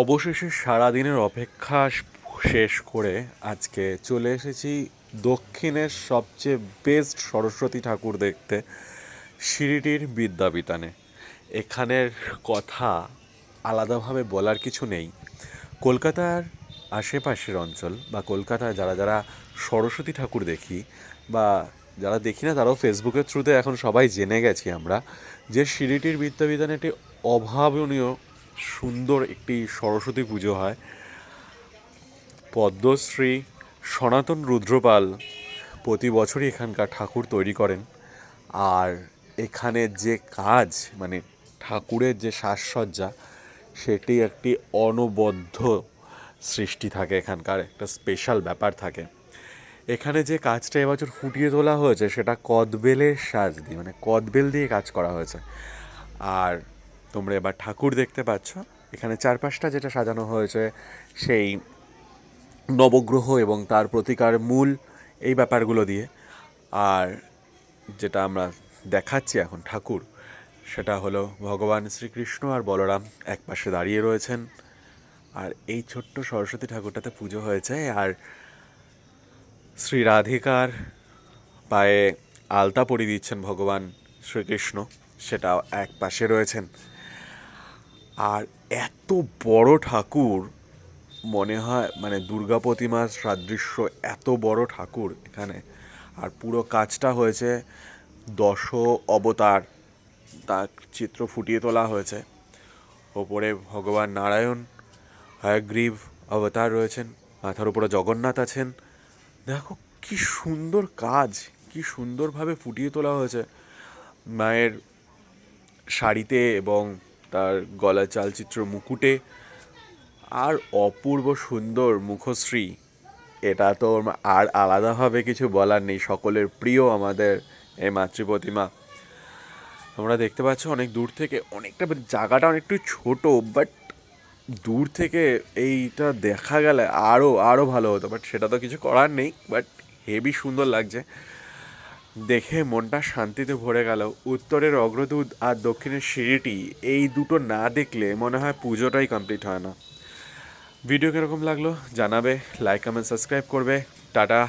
অবশেষে সারাদিনের অপেক্ষা শেষ করে আজকে চলে এসেছি দক্ষিণের সবচেয়ে বেস্ট সরস্বতী ঠাকুর দেখতে সিঁড়িটির বিদ্যাবিতানে এখানের কথা আলাদাভাবে বলার কিছু নেই। কলকাতার আশেপাশের অঞ্চল বা কলকাতায় যারা যারা সরস্বতী ঠাকুর দেখি বা যারা দেখি না, তারাও ফেসবুকের থ্রুতে এখন সবাই জেনে গেছি আমরা যে সিঁড়িটির বিদ্যাবিতানে একটি অভাবনীয় সুন্দর একটি সরস্বতী পুজো হয়। পদ্মশ্রী সনাতন রুদ্রপাল প্রতি বছরই এখানকার ঠাকুর তৈরি করেন। আর এখানে যে কাজ মানে ঠাকুরের যে সাজসজ্জা, সেটি একটি অনবদ্য সৃষ্টি থাকে এখানকার, একটা স্পেশাল ব্যাপার থাকে। এখানে যে কাজটা এবছর ফুটিয়ে তোলা হয়েছে, সেটা কদবেলের সাজ দিয়ে মানে কদবেল দিয়ে কাজ করা হয়েছে। আর তোমরা এবার ঠাকুর দেখতে পাচ্ছ। এখানে চারপাশটা যেটা সাজানো হয়েছে সেই নবগ্রহ এবং তার প্রতিকার মূল এই ব্যাপারগুলো দিয়ে। আর যেটা আমরা দেখাচ্ছি এখন ঠাকুর, সেটা হলো ভগবান শ্রীকৃষ্ণ আর বলরাম এক পাশে দাঁড়িয়ে রয়েছেন। আর এই ছোট্ট সরস্বতী ঠাকুরটাতে পুজো হয়েছে। আর শ্রী রাধিকার পায়ে আলতা পরিয়ে দিচ্ছেন ভগবান শ্রীকৃষ্ণ, সেটাও এক পাশে রয়েছেন। আর এত বড় ঠাকুর, মনে হয় মানে দুর্গা প্রতিমার সাদৃশ্য, এত বড় ঠাকুর এখানে। আর পুরো কাজটা হয়েছে দশ অবতার, তার চিত্র ফুটিয়ে তোলা হয়েছে। ওপরে ভগবান নারায়ণ, হয়গ্রীব অবতার রয়েছেন, মাথার উপরে জগন্নাথ আছেন। দেখো, কি সুন্দর কাজ, কি সুন্দরভাবে ফুটিয়ে তোলা হয়েছে। মায়ের শাড়িতে এবং তার গলার চালচিত্র মুকুটে। আর অপূর্ব সুন্দর মুখশ্রী। এটা তো আর আলাদাভাবে কিছু বলার নেই। সকলের প্রিয় আমাদের এই মাতৃ প্রতিমা তোমরা দেখতে পাচ্ছ অনেক দূর থেকে অনেকটা জায়গাটা অনেকটু ছোট বাট দূর থেকে এইটা দেখা গেলে আরও আরও ভালো হতো। বাট সেটা তো কিছু করার নেই বাট হেভি সুন্দর লাগছে। দেখে মনটা শান্তিতে ভরে গেল। উত্তরের অগ্রদূত আর দক্ষিণের সিঁড়িটি এই দুটো না দেখলে মনে হয় পুজোটাই কমপ্লিট হয় না। ভিডিও কীরকম লাগল জানাবে লাইক কমেন্ট সাবস্ক্রাইব করবে। টাটা।